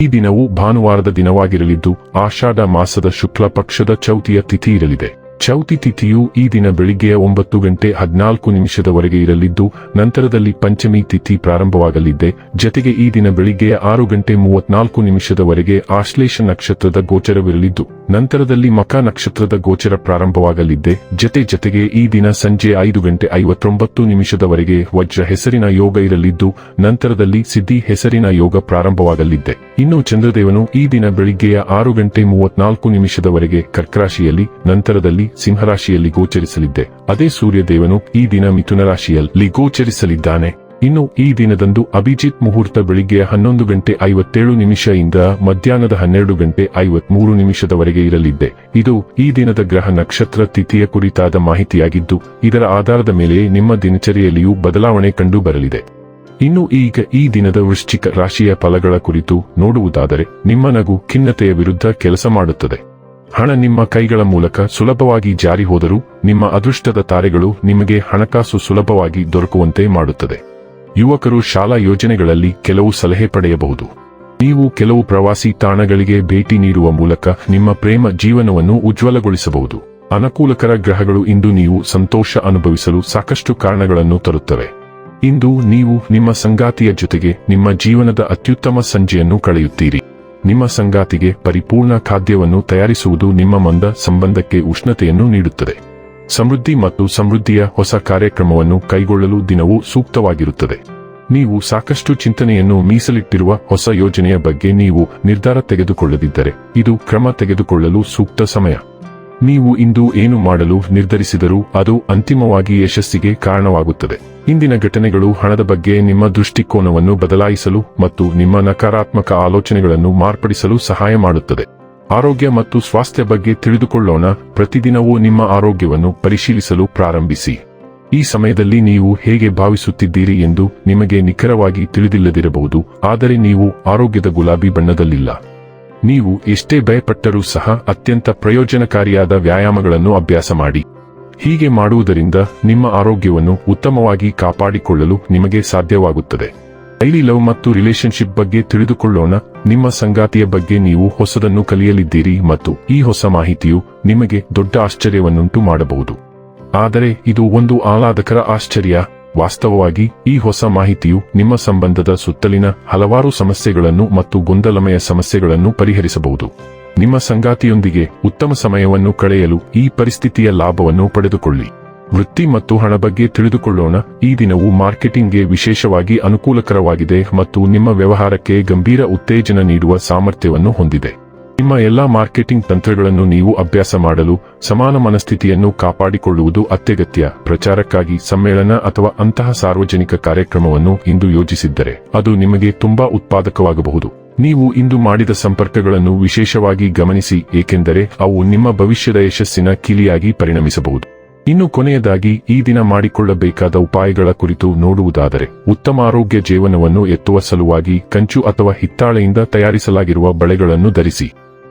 ಈ ದಿನವು ಭಾನುವಾರದ ದಿನವಾಗಿರಲಿದ್ದು ಆಷಾಢ ಮಾಸದ ಶುಕ್ಲ ಪಕ್ಷದ ಚೌತಿಯ ತಿಥಿ ಇರಲಿದೆ. ಚೌತಿ ತಿಥಿಯು ಈ ದಿನ ಬೆಳಿಗ್ಗೆಯ ಒಂಬತ್ತು ಗಂಟೆ ಹದಿನಾಲ್ಕು ನಿಮಿಷದವರೆಗೆ ಇರಲಿದ್ದು, ನಂತರದಲ್ಲಿ ಪಂಚಮಿ ತಿಥಿ ಪ್ರಾರಂಭವಾಗಲಿದ್ದೆ ಜತೆಗೆ ಈ ದಿನ ಬೆಳಿಗ್ಗೆಯ ಆರು ಗಂಟೆ ಮೂವತ್ನಾಲ್ಕು ನಿಮಿಷದವರೆಗೆ ಆಶ್ಲೇಷ ನಕ್ಷತ್ರದ ಗೋಚರವಿರಲಿದ್ದು, ನಂತರದಲ್ಲಿ ಮಕ ನಕ್ಷತ್ರದ ಗೋಚರ ಪ್ರಾರಂಭವಾಗಲಿದ್ದೆ ಜತೆ ಜತೆಗೆ ಈ ದಿನ ಸಂಜೆ ಐದು ಗಂಟೆ ಐವತ್ತೊಂಬತ್ತು ನಿಮಿಷದವರೆಗೆ ವಜ್ರ ಹೆಸರಿನ ಯೋಗ ಇರಲಿದ್ದು, ನಂತರದಲ್ಲಿ ಸಿದ್ಧಿ ಹೆಸರಿನ ಯೋಗ ಪ್ರಾರಂಭವಾಗಲಿದ್ದೆ ಇನ್ನು ಚಂದ್ರದೇವನು ಈ ದಿನ ಬೆಳಿಗ್ಗೆಯ ಆರು ಗಂಟೆ ಮೂವತ್ನಾಲ್ಕು ನಿಮಿಷದವರೆಗೆ ಕರ್ಕರಾಶಿಯಲ್ಲಿ, ನಂತರದಲ್ಲಿ ಸಿಂಹರಾಶಿಯಲ್ಲಿ ಗೋಚರಿಸಲಿದ್ದೆ. ಅದೇ ಸೂರ್ಯದೇವನು ಈ ದಿನ ಮಿಥುನ ರಾಶಿಯಲ್ಲಿ ಗೋಚರಿಸಲಿದ್ದಾನೆ. ಇನ್ನು ಈ ದಿನದಂದು ಅಭಿಜಿತ್ ಮುಹೂರ್ತ ಬೆಳಿಗ್ಗೆ ಹನ್ನೊಂದು ಗಂಟೆ ಐವತ್ತೇಳು ನಿಮಿಷದಿಂದ ಮಧ್ಯಾಹ್ನದ ಹನ್ನೆರಡು ಗಂಟೆ ಐವತ್ಮೂರು ನಿಮಿಷದವರೆಗೆ ಇರಲಿದ್ದೆ. ಇದು ಈ ದಿನದ ಗ್ರಹ ನಕ್ಷತ್ರ ತಿಥಿಯ ಕುರಿತಾದ ಮಾಹಿತಿಯಾಗಿದ್ದು, ಇದರ ಆಧಾರದ ಮೇಲೆ ನಿಮ್ಮ ದಿನಚರಿಯಲ್ಲಿಯೂ ಬದಲಾವಣೆ ಕಂಡು ಬರಲಿದೆ ಇನ್ನು ಈಗ ಈ ದಿನದ ವೃಶ್ಚಿಕ ರಾಶಿಯ ಫಲಗಳ ಕುರಿತು ನೋಡುವುದಾದರೆ, ನಿಮ್ಮ ನಗು ಖಿನ್ನತೆಯ ವಿರುದ್ಧ ಕೆಲಸ ಮಾಡುತ್ತದೆ. ಹಣ ನಿಮ್ಮ ಕೈಗಳ ಮೂಲಕ ಸುಲಭವಾಗಿ ಜಾರಿ ಹೋದರೂ, ನಿಮ್ಮ ಅದೃಷ್ಟದ ತಾರೆಗಳು ನಿಮಗೆ ಹಣಕಾಸು ಸುಲಭವಾಗಿ ದೊರಕುವಂತೆ ಮಾಡುತ್ತದೆ. ಯುವಕರು ಶಾಲಾ ಯೋಜನೆಗಳಲ್ಲಿ ಕೆಲವು ಸಲಹೆ ಪಡೆಯಬಹುದು. ನೀವು ಕೆಲವು ಪ್ರವಾಸಿ ತಾಣಗಳಿಗೆ ಭೇಟಿ ನೀಡುವ ಮೂಲಕ ನಿಮ್ಮ ಪ್ರೇಮ ಜೀವನವನ್ನು ಉಜ್ವಲಗೊಳಿಸಬಹುದು. ಅನುಕೂಲಕರ ಗ್ರಹಗಳು ಇಂದು ನೀವು ಸಂತೋಷ ಅನುಭವಿಸಲು ಸಾಕಷ್ಟು ಕಾರಣಗಳನ್ನು ತರುತ್ತವೆ. ಇಂದು ನೀವು ನಿಮ್ಮ ಸಂಗಾತಿಯ ಜೊತೆಗೆ ನಿಮ್ಮ ಜೀವನದ ಅತ್ಯುತ್ತಮ ಸಂಜೆಯನ್ನು ಕಳೆಯುತ್ತೀರಿ. ನಿಮ್ಮ ಸಂಗಾತಿಗೆ ಪರಿಪೂರ್ಣ ಖಾದ್ಯವನ್ನು ತಯಾರಿಸುವುದು ನಿಮ್ಮ ಮಂದ ಸಂಬಂಧಕ್ಕೆ ಉಷ್ಣತೆಯನ್ನು ನೀಡುತ್ತದೆ. ಸಮೃದ್ಧಿ ಮತ್ತು ಸಮೃದ್ಧಿಯ ಹೊಸ ಕಾರ್ಯಕ್ರಮವನ್ನು ಕೈಗೊಳ್ಳಲು ದಿನವೂ ಸೂಕ್ತವಾಗಿರುತ್ತದೆ. ನೀವು ಸಾಕಷ್ಟು ಚಿಂತನೆಯನ್ನು ಮೀಸಲಿಟ್ಟಿರುವ ಹೊಸ ಯೋಜನೆಯ ಬಗ್ಗೆ ನೀವು ನಿರ್ಧಾರ ತೆಗೆದುಕೊಳ್ಳದಿದ್ದರೆ, ಇದು ಕ್ರಮ ತೆಗೆದುಕೊಳ್ಳಲು ಸೂಕ್ತ ಸಮಯ. ನೀವು ಇಂದು ಏನು ಮಾಡಲು ನಿರ್ಧರಿಸಿದರೂ ಅದು ಅಂತಿಮವಾಗಿ ಯಶಸ್ಸಿಗೆ ಕಾರಣವಾಗುತ್ತದೆ. ಇಂದಿನ ಘಟನೆಗಳು ಹಣದ ಬಗ್ಗೆ ನಿಮ್ಮ ದೃಷ್ಟಿಕೋನವನ್ನು ಬದಲಾಯಿಸಲು ಮತ್ತು ನಿಮ್ಮ ನಕಾರಾತ್ಮಕ ಆಲೋಚನೆಗಳನ್ನು ಮಾರ್ಪಡಿಸಲು ಸಹಾಯ ಮಾಡುತ್ತದೆ. ಆರೋಗ್ಯ ಮತ್ತು ಸ್ವಾಸ್ಥ್ಯ ಬಗ್ಗೆ ತಿಳಿದುಕೊಳ್ಳೋಣ. ಪ್ರತಿದಿನವೂ ನಿಮ್ಮ ಆರೋಗ್ಯವನ್ನು ಪರಿಶೀಲಿಸಲು ಪ್ರಾರಂಭಿಸಿ. ಈ ಸಮಯದಲ್ಲಿ ನೀವು ಹೇಗೆ ಭಾವಿಸುತ್ತಿದ್ದೀರಿ ಎಂದು ನಿಮಗೆ ನಿಖರವಾಗಿ ತಿಳಿದಿಲ್ಲದಿರಬಹುದು. ಆದರೆ ನೀವು ಆರೋಗ್ಯದ ಗುಲಾಬಿ ಬಣ್ಣದಲ್ಲಿಲ್ಲ. ನೀವು ಎಷ್ಟೇ ಭಯಪಟ್ಟರೂ ಸಹ ಅತ್ಯಂತ ಪ್ರಯೋಜನಕಾರಿಯಾದ ವ್ಯಾಯಾಮಗಳನ್ನು ಅಭ್ಯಾಸ ಮಾಡಿ. ಹೀಗೆ ಮಾಡುವುದರಿಂದ ನಿಮ್ಮ ಆರೋಗ್ಯವನ್ನು ಉತ್ತಮವಾಗಿ ಕಾಪಾಡಿಕೊಳ್ಳಲು ನಿಮಗೆ ಸಾಧ್ಯವಾಗುತ್ತದೆ. ಡೈಲಿ ಲವ್ ಮತ್ತು ರಿಲೇಶನ್ಶಿಪ್ ಬಗ್ಗೆ ತಿಳಿದುಕೊಳ್ಳೋಣ. ನಿಮ್ಮ ಸಂಗಾತಿಯ ಬಗ್ಗೆ ನೀವು ಹೊಸದನ್ನು ಕಲಿಯಲಿದ್ದೀರಿ ಮತ್ತು ಈ ಹೊಸ ಮಾಹಿತಿಯು ನಿಮಗೆ ದೊಡ್ಡ ಆಶ್ಚರ್ಯವನ್ನುಂಟು ಮಾಡಬಹುದು. ಆದರೆ ಇದು ಒಂದು ಆಹ್ಲಾದಕರ ಆಶ್ಚರ್ಯ. ವಾಸ್ತವವಾಗಿ ಈ ಹೊಸ ಮಾಹಿತಿಯು ನಿಮ್ಮ ಸಂಬಂಧದ ಸುತ್ತಲಿನ ಹಲವಾರು ಸಮಸ್ಯೆಗಳನ್ನು ಮತ್ತು ಗೊಂದಲಮಯ ಸಮಸ್ಯೆಗಳನ್ನು ಪರಿಹರಿಸಬಹುದು. ನಿಮ್ಮ ಸಂಗಾತಿಯೊಂದಿಗೆ ಉತ್ತಮ ಸಮಯವನ್ನು ಕಳೆಯಲು ಈ ಪರಿಸ್ಥಿತಿಯ ಲಾಭವನ್ನು ಪಡೆದುಕೊಳ್ಳಿ. ವೃತ್ತಿ ಮತ್ತು ಹಣ ಬಗ್ಗೆ ತಿಳಿದುಕೊಳ್ಳೋಣ. ಈ ದಿನವು ಮಾರ್ಕೆಟಿಂಗ್ಗೆ ವಿಶೇಷವಾಗಿ ಅನುಕೂಲಕರವಾಗಿದೆ ಮತ್ತು ನಿಮ್ಮ ವ್ಯವಹಾರಕ್ಕೆ ಗಂಭೀರ ಉತ್ತೇಜನ ನೀಡುವ ಸಾಮರ್ಥ್ಯವನ್ನು ಹೊಂದಿದೆ. ನಿಮ್ಮ ಎಲ್ಲಾ ಮಾರ್ಕೆಟಿಂಗ್ ತಂತ್ರಗಳನ್ನು ನೀವು ಅಭ್ಯಾಸ ಮಾಡಲು ಸಮಾನ ಮನಸ್ಥಿತಿಯನ್ನು ಕಾಪಾಡಿಕೊಳ್ಳುವುದು ಅತ್ಯಗತ್ಯ. ಪ್ರಚಾರಕ್ಕಾಗಿ ಸಮ್ಮೇಳನ ಅಥವಾ ಅಂತಹ ಸಾರ್ವಜನಿಕ ಕಾರ್ಯಕ್ರಮವನ್ನು ಇಂದು ಯೋಜಿಸಿದ್ದರೆ ಅದು ನಿಮಗೆ ತುಂಬಾ ಉತ್ಪಾದಕವಾಗಬಹುದು. ನೀವು ಇಂದು ಮಾಡಿದ ಸಂಪರ್ಕಗಳನ್ನು ವಿಶೇಷವಾಗಿ ಗಮನಿಸಿ, ಏಕೆಂದರೆ ಅವು ನಿಮ್ಮ ಭವಿಷ್ಯದ ಯಶಸ್ಸಿನ ಕೀಲಿಯಾಗಿ ಪರಿಣಮಿಸಬಹುದು. ಇನ್ನು ಕೊನೆಯದಾಗಿ, ಈ ದಿನ ಮಾಡಿಕೊಳ್ಳಬೇಕಾದ ಉಪಾಯಗಳ ಕುರಿತು ನೋಡುವುದಾದರೆ, ಉತ್ತಮ ಆರೋಗ್ಯ ಜೀವನವನ್ನು ಎತ್ತುವ ಸಲುವಾಗಿ ಕಂಚು ಅಥವಾ ಹಿತ್ತಾಳೆಯಿಂದ ತಯಾರಿಸಲಾಗಿರುವ ಬಳೆಗಳನ್ನು ಧರಿಸಿ.